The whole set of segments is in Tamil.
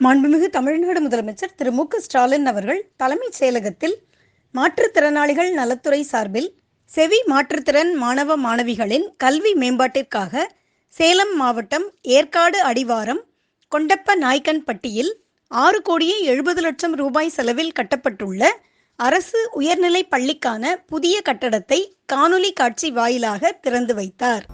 மாண்புமிகு தமிழ்நாடு முதலமைச்சர் திரு மு ஸ்டாலின் அவர்கள் தலைமைச் செயலகத்தில் மாற்றுத்திறனாளிகள் நலத்துறை சார்பில் செவி மாற்றுத்திறன் மாணவ மாணவிகளின் கல்வி மேம்பாட்டிற்காக சேலம் மாவட்டம் ஏற்காடு அடிவாரம் கொண்டப்ப நாய்க்கன்பட்டியில் ஆறு கோடியே எழுபது லட்சம் ரூபாய் செலவில் கட்டப்பட்டுள்ள அரசு உயர்நிலைப் பள்ளிக்கான புதிய கட்டடத்தை காணொலி காட்சி வாயிலாக திறந்து வைத்தார்.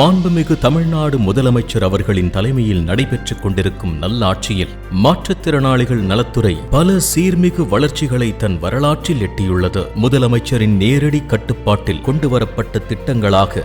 மாண்புமிகு தமிழ்நாடு முதலமைச்சர் அவர்களின் தலைமையில் நடைபெற்றுக் கொண்டிருக்கும் நல்லாட்சியில் மாற்றுத்திறனாளிகள் நலத்துறை பல சீர்மிகு வளர்ச்சிகளை தன் வரலாற்றில் எட்டியுள்ளது. முதலமைச்சரின் நேரடி கட்டுப்பாட்டில் கொண்டுவரப்பட்ட திட்டங்களாக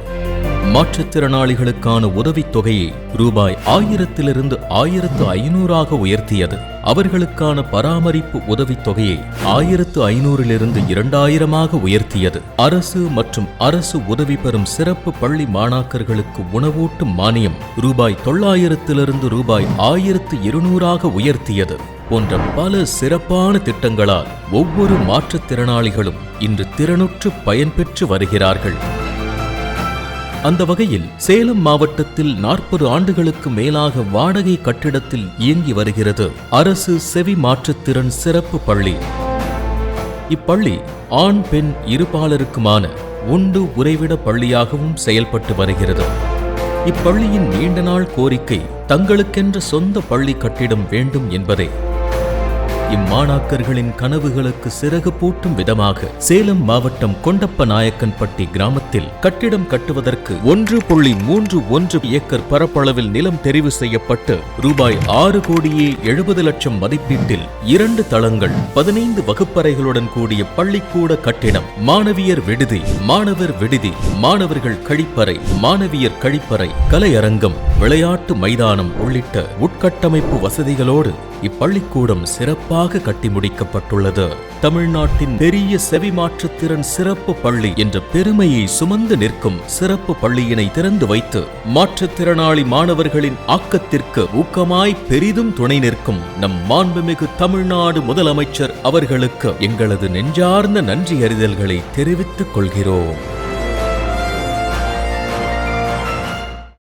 மாற்றுத்திறனாளிகளுக்கான உதவித் தொகையை ரூபாய் ஆயிரத்திலிருந்து ஆயிரத்து ஐநூறாக உயர்த்தியது. அவர்களுக்கான பராமரிப்பு உதவித் தொகையை ஆயிரத்து ஐநூறிலிருந்து இரண்டாயிரமாக உயர்த்தியது. அரசு மற்றும் அரசு உதவி பெறும் சிறப்பு பள்ளி மாணாக்கர்களுக்கு உணவூட்டும் மானியம் ரூபாய் தொள்ளாயிரத்திலிருந்து ரூபாய் ஆயிரத்து இருநூறாக உயர்த்தியது போன்ற பல சிறப்பான திட்டங்களால் ஒவ்வொரு மாற்றுத்திறனாளிகளும் இன்று திறனுற்று பயன்பெற்று வருகிறார்கள். அந்த வகையில் சேலம் மாவட்டத்தில் நாற்பது ஆண்டுகளுக்கு மேலாக வாடகை கட்டிடத்தில் இயங்கி வருகிறது. அரசு செவி மாற்றுத்திறன் சிறப்பு பள்ளி. இப்பள்ளி ஆண் பெண் இருபாலருக்குமான உண்டு உறைவிட பள்ளியாகவும் செயல்பட்டு வருகிறது. இப்பள்ளியின் நீண்ட நாள் கோரிக்கை தங்களுக்கென்ற சொந்த பள்ளி கட்டிடம் வேண்டும் என்பதே. இம்மாணாக்கர்களின் கனவுகளுக்கு சிறகு பூட்டும் விதமாக சேலம் மாவட்டம் கொண்டப்ப நாயக்கன்பட்டி கிராமத்தில் கட்டிடம் கட்டுவதற்கு ஒன்று புள்ளி மூன்று ஒன்று ஏக்கர் பரப்பளவில் நிலம் தெரிவு செய்யப்பட்டு ரூபாய் ஆறு கோடியே எழுபது லட்சம் மதிப்பீட்டில் இரண்டு தளங்கள் பதினைந்து வகுப்பறைகளுடன் கூடிய பள்ளிக்கூட கட்டிடம் மாணவியர் விடுதி மாணவர் விடுதி மாணவர்கள் கழிப்பறை மாணவியர் கழிப்பறை கலையரங்கம் விளையாட்டு மைதானம் உள்ளிட்ட உட்கட்டமைப்பு வசதிகளோடு இப்பள்ளிக்கூடம் சிறப்பாக கட்டி முடிக்கப்பட்டுள்ளது. தமிழ்நாட்டின் பெரிய செவி மாற்றுத்திறன் சிறப்பு பள்ளி என்ற பெருமையை சுமந்து நிற்கும் சிறப்பு பள்ளியினை திறந்து வைத்து மாற்றுத்திறனாளி மாணவர்களின் ஆக்கத்திற்கு ஊக்கமாய் பெரிதும் துணை நிற்கும் நம் மாண்புமிகு தமிழ்நாடு முதலமைச்சர் அவர்களுக்கு எங்களது நெஞ்சார்ந்த நன்றி அறிதல்களை தெரிவித்துக் கொள்கிறோம்.